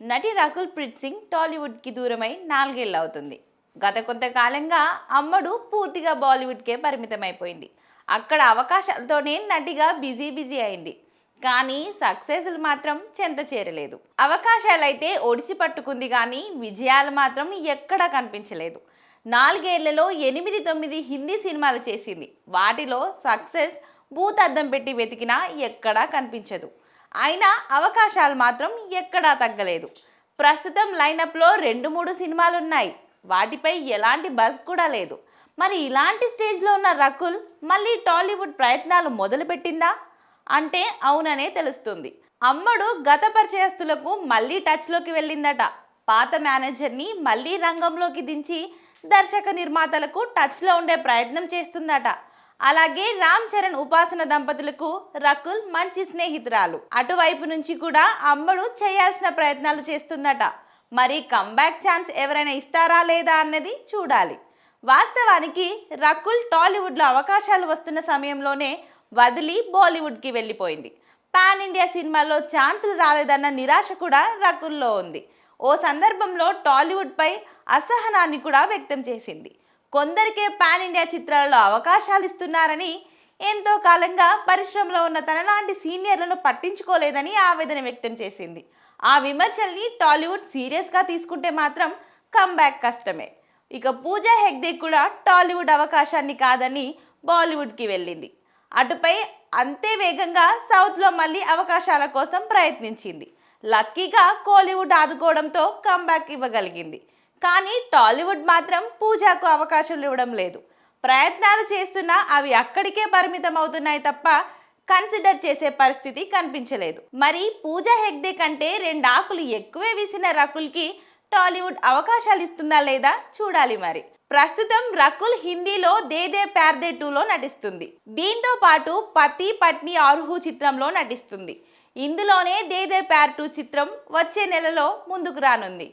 నటి రకుల్ ప్రీత్ సింగ్ టాలీవుడ్కి దూరమై నాలుగేళ్ళు అవుతుంది గత కొంతకాలంగా అమ్మడు పూర్తిగా బాలీవుడ్కే పరిమితమైపోయింది. అక్కడ అవకాశాలతోనే నటిగా బిజీ బిజీ అయింది. కానీ సక్సెస్లు మాత్రం చెంత చేరలేదు. అవకాశాలైతే ఒడిసి పట్టుకుంది కానీ విజయాలు మాత్రం ఎక్కడా కనిపించలేదు. నాలుగేళ్ళలో ఎనిమిది తొమ్మిది హిందీ సినిమాలు చేసింది. వాటిలో సక్సెస్ బూత్ అద్దం పెట్టి వెతికినా ఎక్కడా కనిపించదు. అయినా అవకాశాలు మాత్రం ఎక్కడా తగ్గలేదు. ప్రస్తుతం లైనప్లో రెండు మూడు సినిమాలు ఉన్నాయి వాటిపై ఎలాంటి బస్ కూడా లేదు. మరి ఇలాంటి స్టేజ్లో ఉన్న రకుల్ మళ్ళీ టాలీవుడ్ ప్రయత్నాలు మొదలుపెట్టిందా? అంటే అవుననే తెలుస్తుంది. అమ్మడు గత పరిచయస్తులకు మళ్ళీ టచ్లోకి వెళ్ళిందట. పాత మేనేజర్ని మళ్ళీ రంగంలోకి దించి దర్శక నిర్మాతలకు టచ్లో ఉండే ప్రయత్నం చేస్తుందట. అలాగే రామ్ చరణ్ ఉపాసన దంపతులకు రకుల్ మంచి స్నేహితురాలు. అటువైపు నుంచి కూడా అమ్మడు చేయాల్సిన ప్రయత్నాలు చేస్తుందట. మరి కంబ్యాక్ ఛాన్స్ ఎవరైనా ఇస్తారా లేదా అన్నది చూడాలి. వాస్తవానికి రకుల్ టాలీవుడ్లో అవకాశాలు వస్తున్న సమయంలోనే వదిలి బాలీవుడ్కి వెళ్ళిపోయింది. పాన్ ఇండియా సినిమాల్లో ఛాన్సులు రాలేదన్న నిరాశ కూడా రకుల్లో ఉంది. ఓ సందర్భంలో టాలీవుడ్పై అసహనాన్ని కూడా వ్యక్తం చేసింది. కొందరికే పాన్ ఇండియా చిత్రాలలో అవకాశాలు ఇస్తున్నారని ఎంతో కాలంగా పరిశ్రమలో ఉన్న తనలాంటి సీనియర్లను పట్టించుకోలేదని ఆవేదన వ్యక్తం చేసింది. ఆ విమర్శల్ని టాలీవుడ్ సీరియస్గా తీసుకుంటే మాత్రం కమ్బ్యాక్ కష్టమే. ఇక పూజా హెగ్దే కూడా టాలీవుడ్ అవకాశాన్ని కాదని బాలీవుడ్కి వెళ్ళింది. అటుపై అంతే వేగంగా సౌత్లో మళ్ళీ అవకాశాల కోసం ప్రయత్నించింది. లక్కీగా కోలీవుడ్ ఆదుకోవడంతో కంబ్యాక్ ఇవ్వగలిగింది. కానీ టాలీవుడ్ మాత్రం పూజాకు అవకాశాలు ఇవ్వడం లేదు. ప్రయత్నాలు చేస్తున్నా అవి అక్కడికే పరిమితం అవుతున్నాయి తప్ప కన్సిడర్ చేసే పరిస్థితి కనిపించలేదు. మరి పూజ హెగ్డే కంటే రెండు ఆకులు ఎక్కువే వీసిన రకుల్కి టాలీవుడ్ అవకాశాలు ఇస్తుందా లేదా చూడాలి మరి. ప్రస్తుతం రకుల్ హిందీలో దేదే ప్యార్దే టూలో నటిస్తుంది. దీంతో పాటు పతి పత్ని ఆర్హు చిత్రంలో నటిస్తుంది. ఇందులోనే దేదే ప్యార్ టూ చిత్రం వచ్చే నెలలో ముందుకు రానుంది.